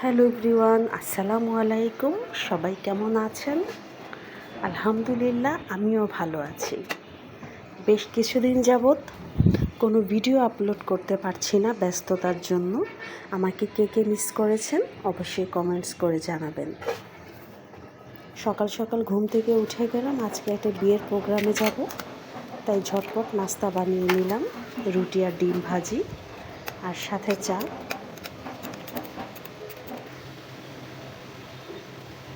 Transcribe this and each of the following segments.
Hello everyone, আসসালামু আলাইকুম। সবাই কেমন আছেন? আলহামদুলিল্লাহ, আমিও ভালো আছি। বেশ কিছুদিন যাবৎ কোনো ভিডিও আপলোড করতে পারছি না ব্যস্ততার জন্য। আমাকে কে কে মিস করেছেন, অবশ্যই কমেন্টস করে জানাবেন। সকাল সকাল ঘুম থেকে উঠে গেলাম, আজকে একটা বিয়ের প্রোগ্রামে যাব। তাই ঝটপট নাস্তা বানিয়ে নিলাম, রুটি আর ডিম ভাজি, আর সাথে চা।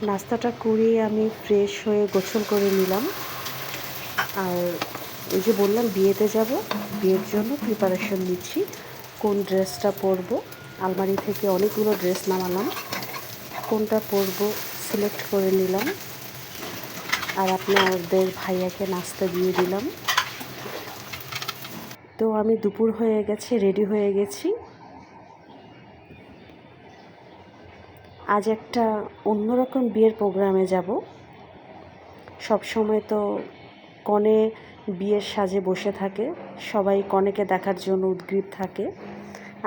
নাস্তাটা করিয়ে আমি ফ্রেশ হয়ে গোসল করে নিলাম। আর ওই যে বললাম, বিয়েতে যাব। বিয়ের জন্য প্রিপারেশন নিচ্ছি। কোন ড্রেসটা পরবো? আলমারি থেকে অনেকগুলো ড্রেস নামালাম। কোনটা পরবো? সিলেক্ট করে নিলাম। আর আপনাদের ভাইয়াকে নাস্তা দিয়ে দিলাম। তো আমি দুপুর হয়ে গেছে রেডি হয়ে গেছি। আজ একটা অন্যরকম বিয়ের প্রোগ্রামে যাব। সব সময় তো কনে বিয়ের সাজে বসে থাকে, সবাই কনেকে দেখার জন্য উদ্গ্রীব থাকে।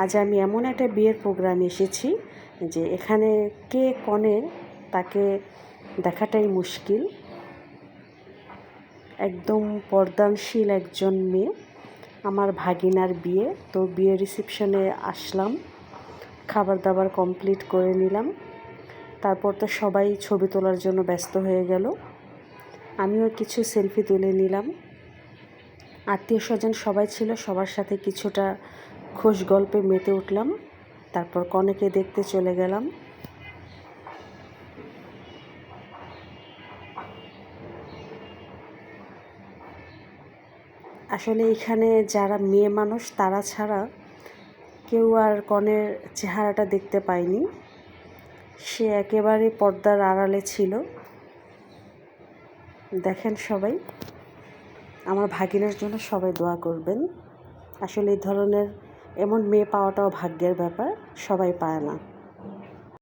আজ আমি এমন একটা বিয়ের প্রোগ্রামে এসেছি যে এখানে কে কনে তাকে দেখাটাই মুশকিল। একদম পর্দানশীল একজন মেয়ে, আমার ভাগিনার বিয়ে। তো বিয়ে রিসেপশনে আসলাম, খাবার দাবার কমপ্লিট করে নিলাম। তারপর তো সবাই ছবি তোলার জন্য ব্যস্ত হয়ে গেল। আমিও কিছু সেলফি তুলে নিলাম। আত্মীয় স্বজন সবাই ছিল, সবার সাথে কিছুটা খোশ গল্পে মেতে উঠলাম। তারপর কনেকে দেখতে চলে গেলাম। আসলে এখানে যারা মেয়ে মানুষ, তারা ছাড়া কেউ আর কনের চেহারাটা দেখতে পায়নি। সে একেবারে পর্দার আড়ালে ছিল। দেখেন সবাই, আমার ভাগিনের জন্য সবাই দোয়া করবেন। আসলে এই ধরনের এমন মেয়ে পাওয়াটাও ভাগ্যের ব্যাপার, সবাই পায় না।